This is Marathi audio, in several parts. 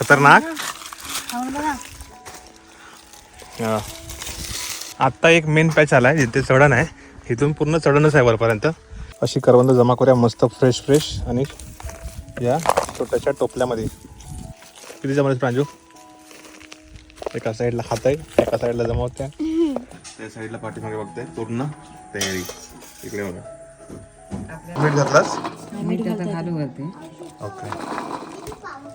खतरनाक. हा. आत्ता एक मेन पॅच आलाय जिथे चढण आहे. इथून पूर्ण चढणच आहे वरपर्यंत. अशी करवंद जमा करूया मस्त फ्रेश फ्रेश आणि या छोट्याशा टोपल्यामध्ये. किती जमा प्रांजू? एका साईडला खात आहे एका साईडला जमावत्या. त्या साईडला पाठीमागे बघताय पूर्ण तयारी. इकडे बघा. मीठ घातलास? मीठ आता घालू वरती ओके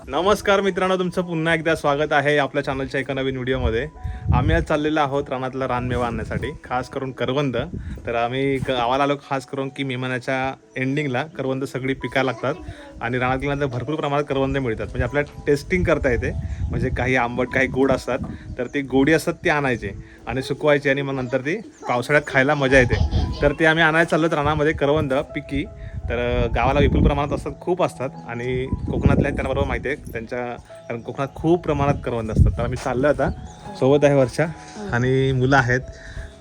नमस्कार मित्रांनो तुमचं पुन्हा एकदा स्वागत आहे आपल्या चॅनलच्या एका नवीन व्हिडिओमध्ये. आम्ही आज चाललेलो आहोत रानातला रानमेवा आणण्यासाठी खास करून करवंद. तर आम्ही गावाला आलो खास करून की मे महिन्याच्या एंडिंगला करवंद सगळी पिकायला लागतात आणि रानात गेल्यानंतर भरपूर प्रमाणात करवंद मिळतात. म्हणजे आपल्याला टेस्टिंग करता येते. म्हणजे काही आंबट काही गोड असतात तर ती गोडी असतात ती आणायची आणि सुकवायची आणि मग नंतर ती पावसाळ्यात खायला मजा येते. तर ते आम्ही आणायला चाललो रानामध्ये करवंद पिकी. तर गावाला विपुल प्रमाणात असतात खूप असतात आणि कोकणातल्या आहेत त्यांना बरोबर माहिती आहे त्यांच्या कारण कोकणात खूप प्रमाणात करवंद असतात. तर आम्ही चाललो आता. सोबत आहे वर्षा आणि मुलं आहेत.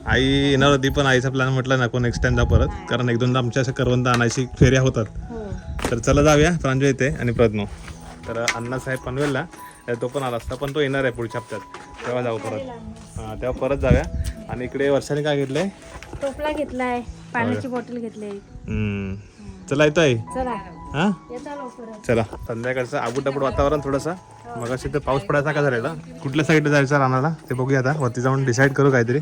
आई येणार होती पण आईचा प्लॅन म्हटलं नको नेक्स्ट टाइम जा परत. कारण एक दोनदा आमच्या असं करवंद आणायची फेऱ्या होतात. हो. तर चला जाऊया प्रांजू येते आणि प्रज्ञो. तर अण्णासाहेब पनवेलला तो पण आला असता पण तो येणार आहे पुढच्या हप्त्यात. तेव्हा जाऊ परत. हां तेव्हा परत जाऊया. आणि इकडे वर्षाने काय घेतलंय? टोपला घेतलाय पाण्याची बॉटल घेतली. चला येतोय. चला. हां? येता लवकरच. चला. संध्याकाळचं आबूटाबूट वातावरण थोडंसं. मग अशी तर पाऊस पडायचा का झालेला? कुठल्या साईडला जायचं रानाला? ते बघूया आता. वरती जाऊन डिसाईड करू काहीतरी.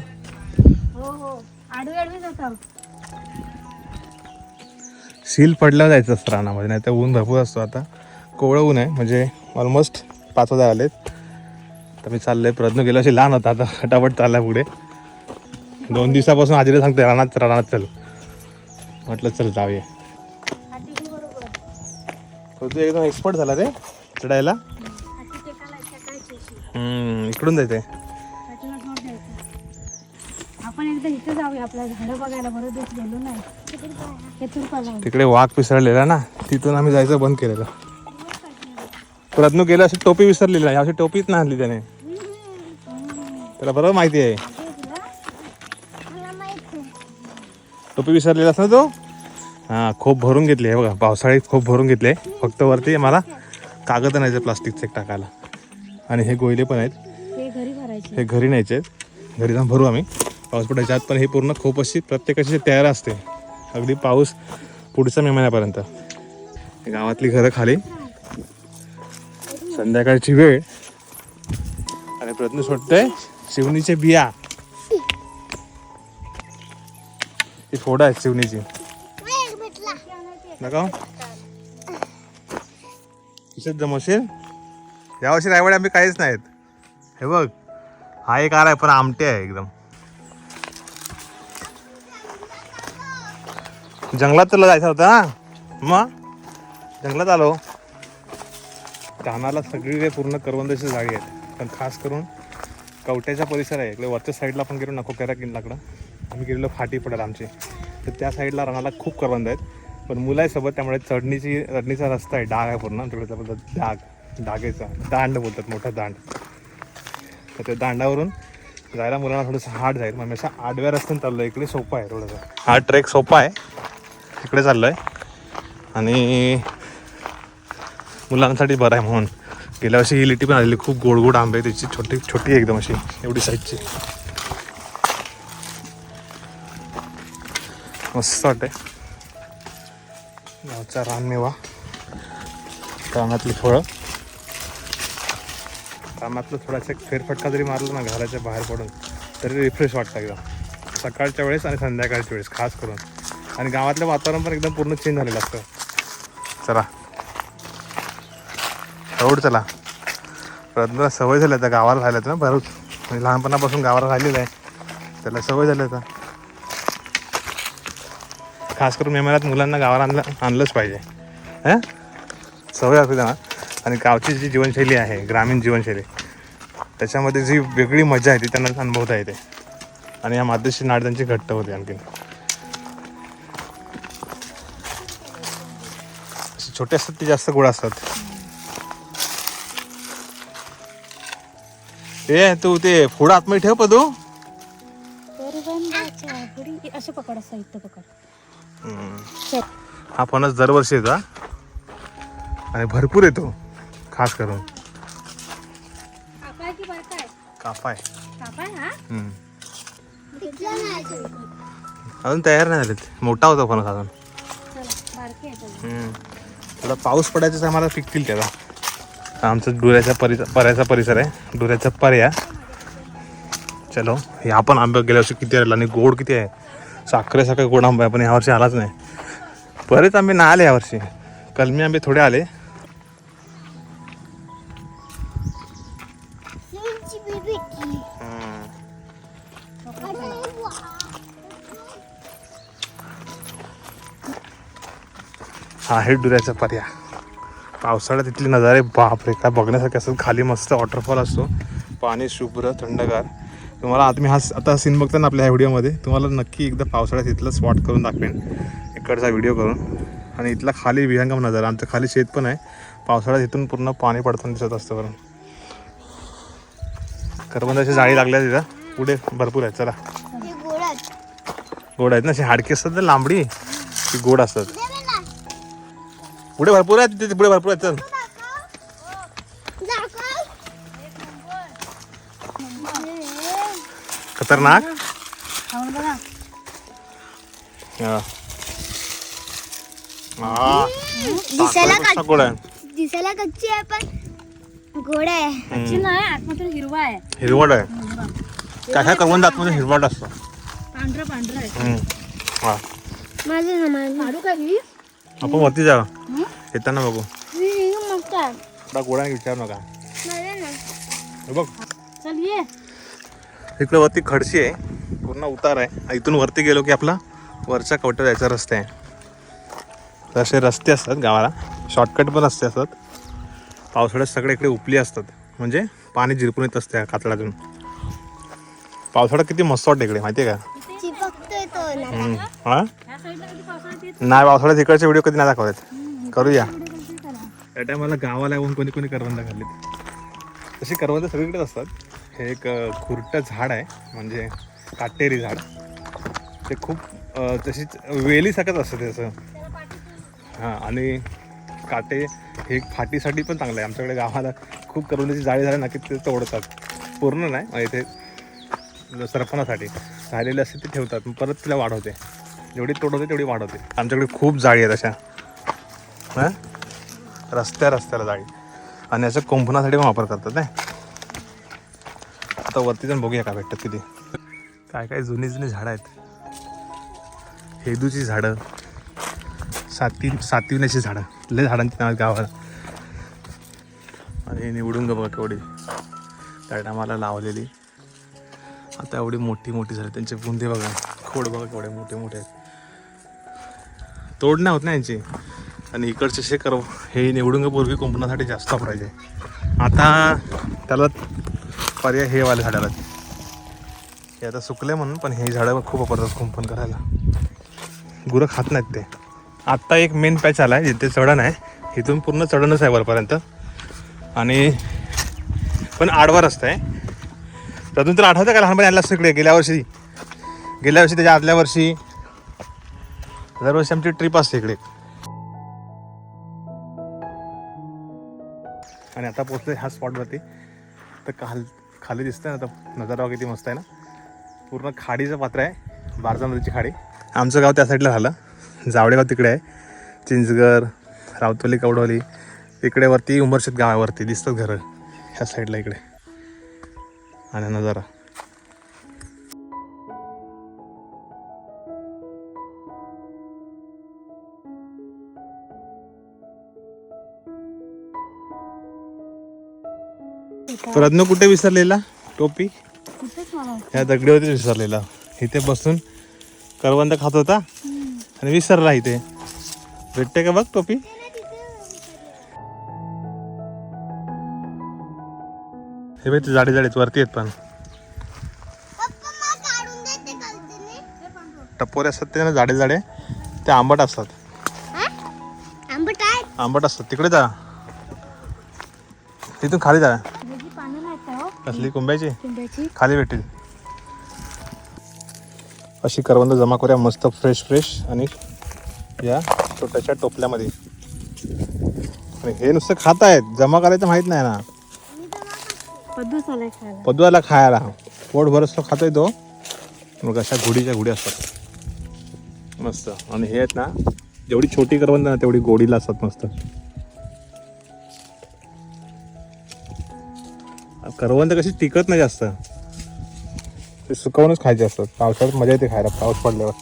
हो हो. आडवी आडवी जाता. सील पडल्यावर जायचं असतं रानामध्ये नाही तर ऊन भरपूर असतो आता. कोवळं ऊन आहे म्हणजे ऑलमोस्ट पाच हजार आलेत. तर मी चाललोय प्रयत्न केला अशी लहान होता आता. फटाफट चाललाय पुढे. दोन दिवसापासून आजीला सांगते रानात रानात चल. म्हटलं चल जाऊया. तो तू एकदम एक्सपर्ट झाला रे चढायला इकडून जायचंय पाठीला जोर द्यायचा आपण एकदा इथे जाऊया आपल्या झाडं बघायला. बरं दिवस गेलो नाही. तुरपाला तिकडे वाघ पिसळलेला ना तिथून आम्ही जायचं बंद केलेलं. प्रयत्न केलं अशी टोपी विसरलेली नाही. अशी टोपीच नाही आणली त्याने. त्याला बरोबर माहिती आहे. टोपी विसरलेला ना तो? हां खोप भरून घेतली आहे बघा पावसाळी खोप भरून घेतले. फक्त वरती मला कागद आणायचे प्लास्टिकचे टाकायला. आणि हे गोयले पण आहेत. हे घरी हे न्यायचे आहेत. घरी जाऊन भरू आम्ही. पाऊस पडायच्या आत पण हे पूर्ण खोप अशी प्रत्येकाची तयार असते. अगदी पाऊस पुढच्या मे महिन्यापर्यंत. हे गावातली घरं खाली. संध्याकाळची वेळ. आणि प्रयत्न सोडतोय शिवणीचे बिया. ही फोड आहेत शिवणीची. नका? किशात जमवशील यावर्षी रायवाडे आम्ही काहीच नाहीत. हे बघ हा एक आलाय पण आमटे आहे एकदम. जंगलात तुला जायचं होतं ना मग? जंगलात आलो. रानाला सगळीकडे पूर्ण करवंदाची झाडी आहेत. पण खास करून कवट्याचा परिसर आहे. इकडे वरच्या साईडला आपण गेलो नको करा किल्लाकडं आम्ही गेलेलो फाटी पडत आमची. तर त्या साईडला रानाला खूप करवंद आहेत. पण मुलं आहे सोबत त्यामुळे चढणीची चढणीचा रस्ता आहे. डाग आहे पूर्ण. तिकडे बोलतात डाग. डागेचा. दांड बोलतात मोठा दांड. तर त्या दांडावरून जायला मुलांना थोडंसं हार्ड जाईल. मग मी असं आडव्या रस्त्याने चाललो इकडे सोपा आहे थोडंसं हा ट्रेक सोपा आहे. तिकडे चाललो आहे आणि मुलांसाठी बरं आहे म्हणून. गेल्या वर्षी ही लिटी पण आलेली. खूप गोड गोड आंबे त्याची छोटी छोटी एकदम अशी. एवढी साईजची मस्त वाटते गावचा रानमेवा. रानातली फळं कामातलं थोडासा फेरफटका जरी मारला ना घराच्या बाहेर पडून तरी रिफ्रेश वाटतं एकदम. सकाळच्या वेळेस आणि संध्याकाळच्या वेळेस खास करून. आणि गावातलं वातावरण पण एकदम पूर्ण चेंज झालेलं असतं. चला. रोड चला. प्रयत्न सवय झाली आता गावाला राहिल्यात ना बरोच म्हणजे लहानपणापासून गावाला राहिलेलं आहे. त्याला सवय झाली आता. खास करून मेमऱ्यात मुलांना गावाला आणलं आणलंच पाहिजे. हां? सवय असते त्यांना आणि गावची जी जीवनशैली आहे ग्रामीण जीवनशैली त्याच्यामध्ये जी वेगळी मजा आहे ती त्यांना अनुभवता येते. आणि या मातेशी नाड त्यांची घट्ट होते आणखीन. छोटे असतात ते जास्त गोड असतात. ए तू ते पुढं आतमध्ये ठेव पदू. हा फणस दरवर्षी येतो. आणि भरपूर येतो खास करून. कापाय. हा. अजून तयार नाही झालेत. मोठा होता फणस अजून. थोडा पाऊस पडायचा आम्हाला पिकतील त्याला. आमचं डुऱ्याचा परिसर पर्याचा परिसर आहे. डुऱ्याचा पर्या. चलो हे आपण आंबे गेल्या वर्षी किती आला आणि गोड किती आहे. साखरे साखरे गोड आंबा आहे पण यावर्षी आलाच नाही. बरेच आंबे नाही आले यावर्षी. कलमी आंबे थोडे आले. हा आहे डुऱ्याचा पर्या पावसाळ्यात तिथले नजारे बापरे काय बघण्यासारखे असतात खाली मस्त वॉटरफॉल असतो. पाणी शुभ्र थंडगार. तुम्हाला आता मी हा आता सीन बघता ना आपल्या ह्या व्हिडिओमध्ये तुम्हाला नक्की एकदा पावसाळ्यात इथलं स्पॉट करून दाखवेन. इकडचा व्हिडिओ करून. आणि इथला खाली विहंगम नजारा आमचं खाली शेत पण आहे. पावसाळ्यात इथून पूर्ण पाणी पडताना दिसत असतं बरं करबंदाची जाळी लागल्या तिथं. पुढे भरपूर आहेत चला. गोड आहेत. ना अशी हाडकी असतात ना लांबडी? ती गोड असतात. पुढे भरपूर आहेत तिथे पुढे भरपूर आहेत चल. खतरनाक. हा. दिसायला साखरेपेक्षा गोड आहे. दिसायला कच्ची आहे पण गोड आहे. कच्ची नाही आतमधून हिरवा आहे. हिरवट आहे. काय काय करवंद आतमध्ये हिरवट असतो. पांढरा पांढरा आहे. हम्म. हा. माझं समान काढू का ही? आपण वरती जाऊ. येताना बघू. मस्त आहे. थोडा गोडा विचार नका. मला ना हे बघ. चल ये. इकडे वरती खडशी आहे. पूर्ण उतार आहे. इथून वरती गेलो की आपला वरच्या कवट्यात जायचा रस्ता आहे. तर असे रस्ते असतात गावाला. शॉर्टकट पण रस्ते असतात. पावसाळ्यात सगळे इकडे उपली असतात. म्हणजे पाणी झिरपून येत असते कातळातून पावसाळ्यात किती मस्त वाटतं इकडे माहिती आहे का. हा? नाही पावसाळ्यात इकडचे व्हिडिओ कधी नाही दाखवत. करूया. त्या टायमाला गावाला येऊन कोणी कोणी करवंद खाल्लीत तशी करवंद सगळीकडेच असतात. हे एक खुरटं झाड आहे. म्हणजे काटेरी झाड. ते खूप तशीच वेलीसारखंच असतं त्याचं हां आणि काटे हे फाटीसाठी पण चांगलं आहे. आमच्याकडे गावाला खूप करवंदाची जाळी झाली ना की ते तोडतात. पूर्ण नाही इथे सरपणासाठी. राहिलेले असते ते ठेवतात परत तिला वाढवते. जेवढी तोडवते तेवढी वाढवते. आमच्याकडे खूप जाळी आहेत अशा. हां? रस्त्या रस्त्याला जाळी. आणि याचं कुंपणासाठी पण वापर करतात नाही? आता वरती जाऊन बघूया का भेटतात किती काय काय जुनी जुनी झाडं आहेत. हेदूची झाडं. सातवी सातविण्याची झाडं. लय झाडांची नाव गावाला. आणि निवडून बघा केवढी त्या टायमाला लावलेली. आता एवढी मोठी मोठी झाली. त्यांचे बुंदे बघा. खोड बघा केवढे मोठे मोठे आहेत. तोड नाही होत ना यांची. आणि इकडचे शे कर हे निवडून पूर्वी कुंपणासाठी जास्त वापरायचे. आता त्याला पर्याय हे वाले झाडाला. हे आता सुकले म्हणून पण हे झाडं खूप वापरतात कुंपण करायला. गुरं खात नाहीत ते. आत्ता एक मेन पॅच आला आहे जिथे चढण आहे. इथून पूर्ण चढणच आहे वरपर्यंत. आणि पण आडवा रस्ता आहे. त्यातून तर आठवतं का लहानपणी आला असतो इकडे गेल्या वर्षी. गेल्या वर्षी त्याच्या आदल्या वर्षी. दरवर्षी आमची ट्रिप असते इकडे. आणि आता पोचलोय ह्या स्पॉटवरती तर खाल खाली दिसतंय ना आता नजारा किती मस्त आहे ना. पूर्ण खाडीचं पात्र आहे. बारजा नदीची खाडी. आमचं गाव त्या साईडला झालं. जावडेगाव तिकडे आहे. चिंचगर रावतवली कवडवली इकडे वरती उंबरशेत गाव आहे वरती दिसतात घरं ह्या साईडला इकडे. आणि नजारा. प्रज्ञ कुठे विसरलेला? टोपी? ह्या दगडीवरतीच विसरलेला. इथे बसून करवंद खात होता. आणि विसरला इथे. भेटते का बघ टोपी? हे बाई ते जाडे जाडेत वरती आहेत पण. टपोरे असतात ते ना जाडे जाडे. ते आंबट असतात. आंबट असतात. तिकडे जा. तिथून खाली जा. हो? कसली? कुंब्याची? खाली भेटेल अशी करवंद जमा करूया मस्त फ्रेश फ्रेश आणि या छोट्याशा टोपल्यामध्ये. आणि हे नुसतं खात आहेत जमा करायचं माहीत नाही ना. पद्धत खायला पदवाला खायला. पोट भरस खातोय तो. मग अशा घोडीच्या घोडी असतात. मस्त. आणि हे आहेत ना जेवढी छोटी करवंद ना तेवढी गोडीला असतात मस्त. करवंद कशी टिकत नाही जास्त. ते सुकवूनच खायचे असतात. पावसाळ्यात मजा येते खायला पाऊस पडल्यावर.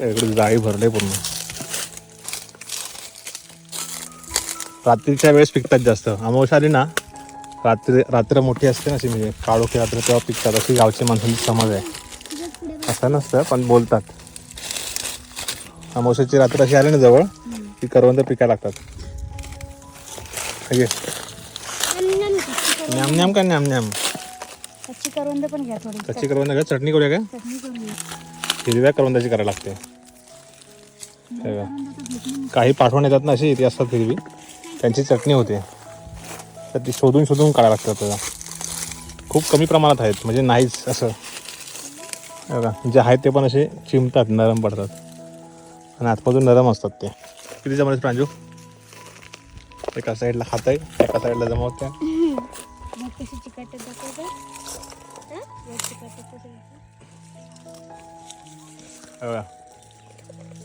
इकडे जाळी भरले पूर्ण. रात्रीच्या वेळेस पिकतात जास्त. अमावस्या आली ना रात्री रात्र मोठी असते ना अशी म्हणजे काळोखी रात्र तेव्हा पिकतात. अशी गावची माणसांची समज आहे. असं नसतं पण बोलतात. अमावस्याची रात्र अशी आली ना जवळ की करवंद पिकायला लागतात. न्याम न्याम का न्याम न्याम? कच्ची करवंद पण घ्या थोडी कच्ची करवंद का चटणी करूया का? चटणी घ्या. हिरव्या करवंदाची करायला लागते. हे बघा. काही पाठवून येतात ना अशी ती असतात हिरवी. त्यांची चटणी होते. तर ती शोधून शोधून काढायला लागतात त्याला खूप कमी प्रमाणात आहेत म्हणजे नाहीच असं. हे बघा. जे आहेत ते पण असे चिमतात नरम पडतात. आणि आतमधून नरम असतात ते. किती जमायचे प्रांजू? एका साईडला खात आहे एका साईडला जमवत्या. मग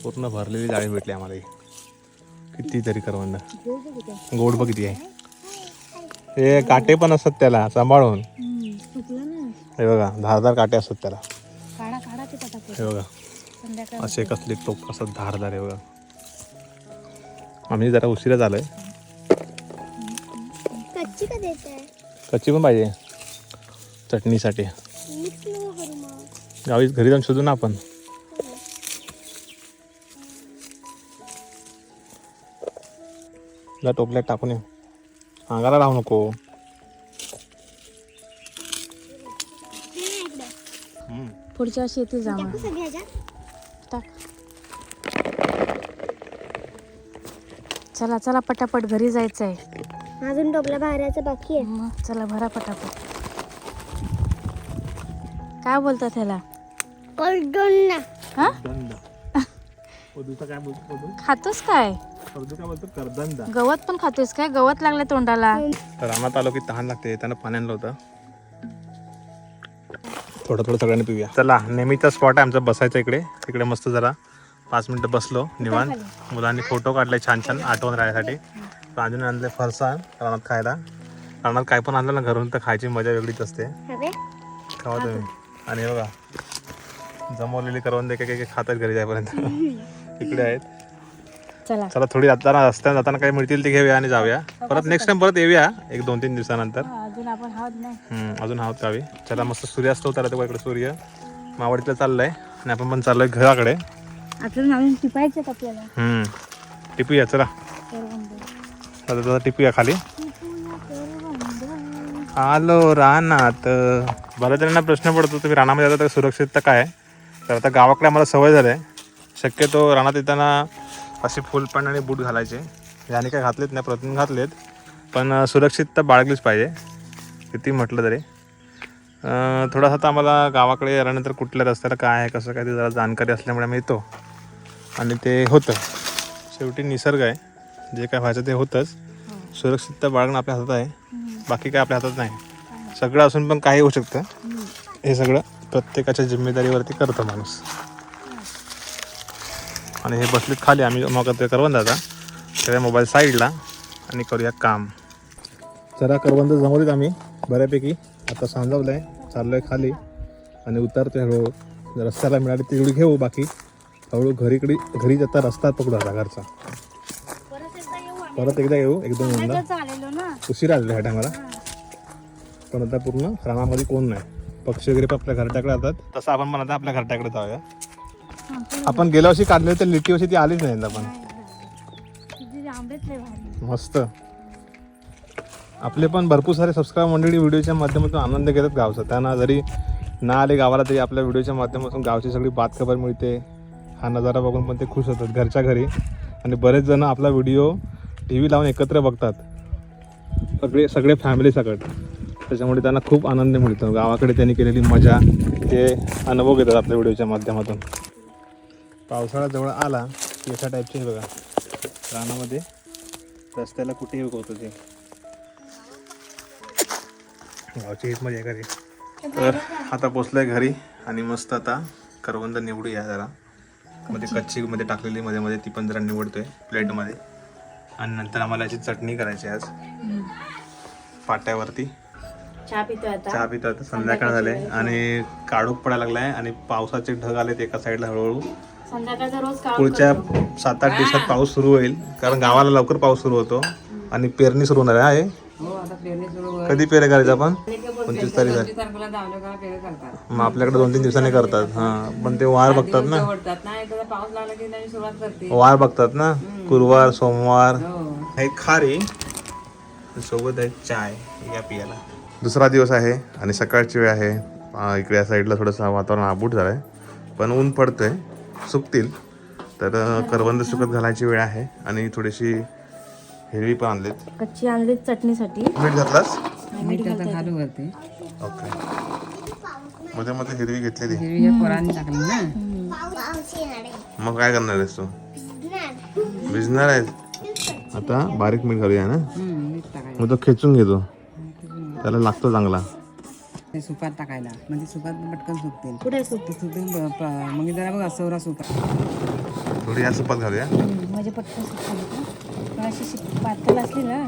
पूर्ण भरलेली जाळी भेटली आम्हाला ही. कितीतरी करवंद. गोड बघ किती आहे. हे काटे पण असतात त्याला सांभाळून. हे बघा धारदार काटे असतात त्याला. हे बघा. असे कसले टोक असतात धारदार आहे बघा. आम्ही जरा उशिरा झालोय. कच्ची का देत आहे कच्ची पण पाहिजे. चटणीसाठी. मीच नको करू मग. गावी घरी जाऊन शोधू ना आपण. जा टोपल्यात टाकून ये. अंगाला राहू नको. हम्म. पुढच्या वर्षी येते जा मग. कसं घ्यायच्या टाक. चला चला पटापट घरी जायचं आहे अजून टोपला बाहेरचं बाकी आहे. मग चला भरा पटापट. काय बोलतात कोल्डोन ना हा? पदूचा काय बोलतो? खातोस काय? काय बोलतो गवत पण खातोस काय? गवत लागलं तोंडाला. तर रानात आलो की तहान लागते. त्यांना पाणी आणलं होतं थोडं थोडं सगळ्यांनी पिऊया. चला नेहमीचा स्पॉट आहे आमचा. बसायचा इकडे. इकडे मस्त जरा पाच मिनिटं बसलो निवांत. मुलांनी फोटो काढले छान छान. आठवण राहण्यासाठी राजूने आणले फरसाण रानात खायला. रानात काय पण आणलं ना घरून तर खायची मजा वेगळीच असते. खावा तुम्ही. आणि बघा जमवलेली करवंद एक एक खातात घरी जाईपर्यंत. इकडे आहेत. चला. चला थोडी जाताना रस्त्याने जाताना काही मिळतील ते घेऊया आणि जाऊया. परत नेक्स्ट टाइम परत येऊया एक दोन तीन दिवसानंतर. अजून आपण आहोत नाही हम्म, अजून आहोत गावी. चला मस्त सूर्यास्त होता तो इकडे सूर्य. मावडीतलं चाललंय आणि आपण पण चाललोय घराकडे. आपल्याला नवीन टिपायचे आपल्याला? हम्म. टिपूया चला. जरा टिपूया खाली. आलो रानात. बऱ्याच जणांना प्रश्न पडतो तुम्ही रानामध्ये जाता तर सुरक्षितता काय आहे? तर आता गावाकडे आम्हाला सवय झाली आहे. शक्यतो रानात येताना असे फुल पॅन्ट आणि बूट घालायचे. याने काय घातलेत नाही प्रथम घातलेत. पण सुरक्षितता बाळगलीच पाहिजे किती म्हटलं तरी. थोडासा आता आम्हाला गावाकडे आल्यानंतर कुठल्या रस्त्याला काय आहे कसं काय ते जरा जाणकारी असल्यामुळे आम्ही येतो. आणि ते होतं. शेवटी निसर्ग आहे. जे काय व्हायचं ते होतंच. सुरक्षितता बाळगणं आपल्या हातात आहे. बाकी काय आपल्या हातात नाही. सगळं असून पण काही होऊ शकतं. हे सगळं प्रत्येकाच्या जिम्मेदारीवरती करतं माणूस. आणि हे बसलेत खाली. आम्ही मग ते करवंद आता. त्याच्या मोबाईल साईडला आणि करूया काम. जरा करवंद जमवलीत आम्ही बऱ्यापैकी. आता सांजवलं आहे चाललो आहे खाली. आणि उतरते हळूहळू. जर रस्त्याला मिळाली तेवढी घेऊ बाकी. हळूहळू घरीकडे घरी जाता रस्ता पकडू आता घरचा. परत एकदा येऊ एक दोन दोनदा उशीर आलेला ह्या टायमाला पण आता पूर्ण रानामध्ये कोण नाही. पक्षी वगैरे पण आपल्या घरट्याकडे जातात. तसं आपण पण आता आपल्या घरट्याकडे जाऊया. आपण गेल्या वर्षी काढले तर लिटी वर्षी ती आलीच नाही यंदा पण. आंबेच लय भारी मस्त. आपले पण भरपूर सारे सबस्क्राईब मंडळी व्हिडिओच्या माध्यमातून आनंद घेतात गावचा. त्यांना जरी ना आले गावाला तरी आपल्या व्हिडिओच्या माध्यमातून गावची सगळी बात खबर मिळते. हा नजारा बघून पण ते खुश होतात घरच्या घरी. आणि बरेच जण आपला व्हिडिओ टी व्ही लावून एकत्र बघतात. सगळे सगळे फॅमिली सकट त्याच्यामुळे त्यांना खूप आनंद मिळतो. गावाकडे त्यांनी केलेली मजा ते अनुभव घेतात आपल्या व्हिडिओच्या माध्यमातून. पावसाळा जवळ आला की अशा टाईपचे बघा. रानामध्ये रस्त्याला कुठेही उगवतो ते. गावच्या मध्ये आहे का ते तर आता पोचलोय घरी आणि मस्त आता करवंद निवडूया जरा. मध्ये कच्ची मध्ये टाकलेली मध्ये मध्ये ती पण जरा निवडतोय प्लेटमध्ये आणि नंतर आम्हाला याची चटणी करायची आज. पाट्यावरती. चहा पितो आता. संध्याकाळ झाले आणि काळोख पडायला लागलाय आणि पावसाचे ढग आलेत एका साईडला हळूहळू. संध्याकाळचा रोज काढून पुढच्या सात आठ दिवसात पाऊस सुरू होईल. कारण गावाला लवकर पाऊस सुरू होतो आणि पेरणी सुरू होणार आहे. हो आता पेरणी सुरू होईल. कधी पेरे करायचं आपण? पंचवीस तारीख मग आपल्याकडे दोन तीन दिवसांनी करतात. हा पण ते वार बघतात ना. आवडतात ना. एकदा पाऊस लागला की नवीन सुरुवात करते. वार बघतात ना. गुरुवार सोमवार. हो. आहे खारी. सोबत आहे चाय. या पियाला. दुसरा दिवस आहे आणि सकाळची वेळ आहे. इकडे या साईडला थोडंसं वातावरण आबूट झालं आहे पण ऊन पडतंय. सुकतील. तर करवंद सुकत घालायची वेळ आहे आणि थोडीशी हिरवी पण आणलीत. कच्ची आणली चटणीसाठी. मीठ घातलास? मीठ आता घालू वरती. ओके. मध्ये मध्ये हिरवी घेतलेली हिरवी पोरांनी टाकली ना. मग काय करणार आहेस तू? भिजणार. आहेस? आता बारीक मीठ घालूया ना. मग तो खेचून घेतो. त्याला लागतो चांगला. ते सुपात टाकायला. म्हणजे सुपात पटकन सुकतील. कुठे सुट ते सुकतील? मग जरा बघ असवरा सुपात. थोडी या सुपात घालूया. म्हणजे पटकन सुटते अशी पातळ असली ना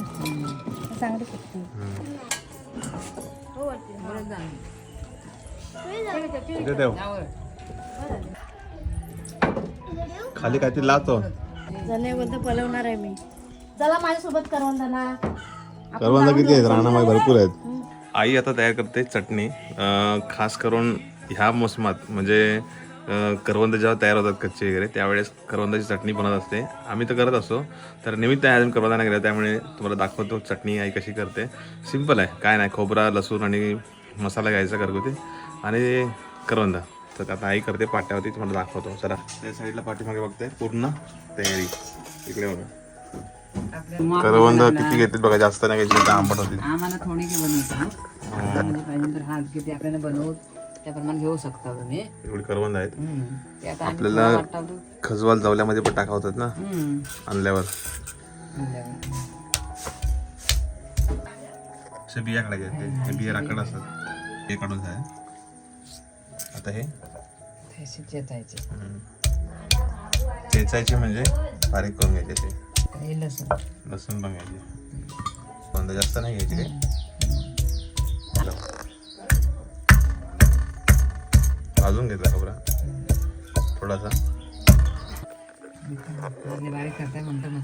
चांगली ठेव खाली काहीतरी लावतो जणे बोलतो पलवणार आहे मी. चला माझ्यासोबत करवंदाना. करवंदा किती आहेत? रानामध्ये भरपूर आहेत. आई आता तयार करते चटणी. खास करून ह्या मोसमात म्हणजे करवंद जेव्हा तयार होतात कच्चे वगैरे त्यावेळेस करवंदाची चटणी बनत असते. आम्ही तर करत असतो तर निमित्त आहे अजून करवंदा नाही केला त्यामुळे तुम्हाला दाखवतो चटणी आई कशी करते. सिंपल आहे काय नाही खोबरा लसूण आणि मसाला घ्यायचा घरगुती. आणि करवंदा. तर आता आई करते पाट्यावरती तुम्हाला दाखवतो. चला. त्या साईडला पाठीमागे बघते पूर्ण तयारी. इकडे म्हणून करवंद किती घेतील बघा जास्त नाही घ्यायची तर आंबट होतील. आम्हाला थोडी बनवतो म्हणजे पाहिजे तर हात किती आपल्याला बनवू त्याप्रमाणे घेऊ शकता तुम्ही. एवढी करवंद आहेत. आपल्याला. खजवाल जावल्यामध्ये पण टाकावतात ना? हम्म. आणल्यावर. बिया ते. हे बिया राखड असतात. हे काढून जाय आता हे? चेचायचे. चेचायचे म्हणजे बारीक करून घ्यायचे ते. हे लसूण. लसूण पण घ्यायचे. कांदा जास्त नाही घ्यायचे काय हॅलो. भाजून घेतला खोबरा. थोडासा. बारीक करताय मसाला.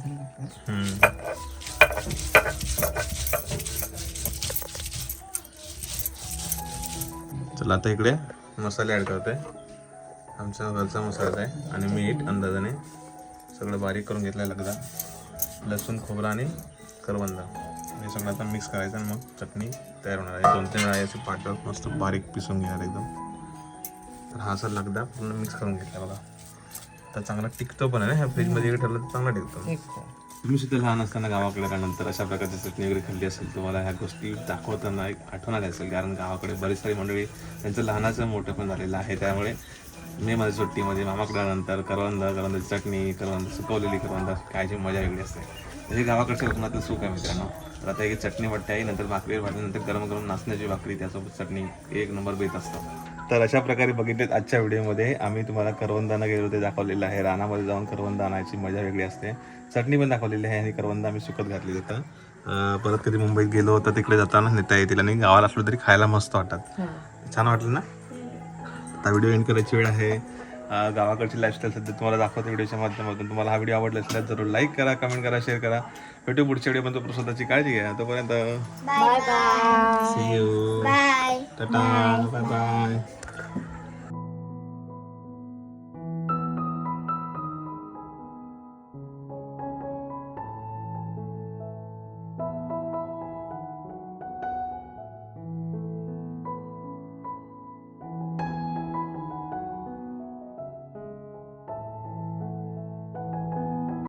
चला आता इकडे मसाले ॲड करतोय. आमचा घरचा मसाला आहे आणि मीठ अंदाजाने. सगळं बारीक करून घेतलं लगदा. लसूण खोबरा आणि करवंदा. हे सगळं आता मिक्स करायचं आणि मग चटणी तयार होणार आहे. दोन तीन वेळा याची पाटं मस्त बारीक पिसून घेणार एकदम. तर हा असा लगदा पूर्ण मिक्स करून घेतला बघा. तर चांगला टिकतो पण आहे ना ह्या फ्रीजमध्ये वगैरे ठरलं तर चांगला टिकतो. तुम्ही सुद्धा लहान असताना गावाकडे आल्यानंतर अशा प्रकारची चटणी वगैरे खाल्ली असेल तुम्हाला ह्या गोष्टी दाखवताना एक आठवण आली असेल. कारण गावाकडे बरीच सारी मंडळी त्यांचं लहानाचं मोठं पण झालेलं आहे. त्यामुळे मी माझ्या सुट्टीमध्ये मामाकडे आल्यानंतर करवंदा करवंदाची चटणी करवंद सुकवलेली करवंदा खायची मजा वेगळी असते. म्हणजे गावाकडच्या कोकणातलं सुख आहे मित्रांनो. तर आता एक चटणी वाटते आहे नंतर भाकरीवर भाजल्यानंतर गरम गरम नाचण्याची भाकरी त्यासोबत चटणी एक नंबर बेत असतो. तर अशा प्रकारे बघितलेत आजच्या व्हिडिओमध्ये. आम्ही तुम्हाला करवंदाना गेलो ते दाखवलेलं आहे. रानामध्ये जाऊन करवंद आणायची मजा वेगळी असते. चटणी पण दाखवलेली आहे आणि करवंद आम्ही सुकत घातली होतं अं, परत कधी मुंबईत गेलो तर तिकडे जाताना नेता येतील आणि गावाला असलो तरी खायला मस्त वाटतात. छान वाटलं ना? आता व्हिडिओ एंड करायची वेळ आहे. गावाकडची लाईफस्टाईल सध्या तुम्हाला दाखवतो व्हिडिओच्या माध्यमातून. तुम्हाला हा व्हिडिओ आवडला असल्यास जरूर लाईक करा कमेंट करा शेअर करा. भेटू पुढच्या व्हिडिओ पण स्वतःची काळजी घ्या. तोपर्यंत bye bye see you bye tata bye bye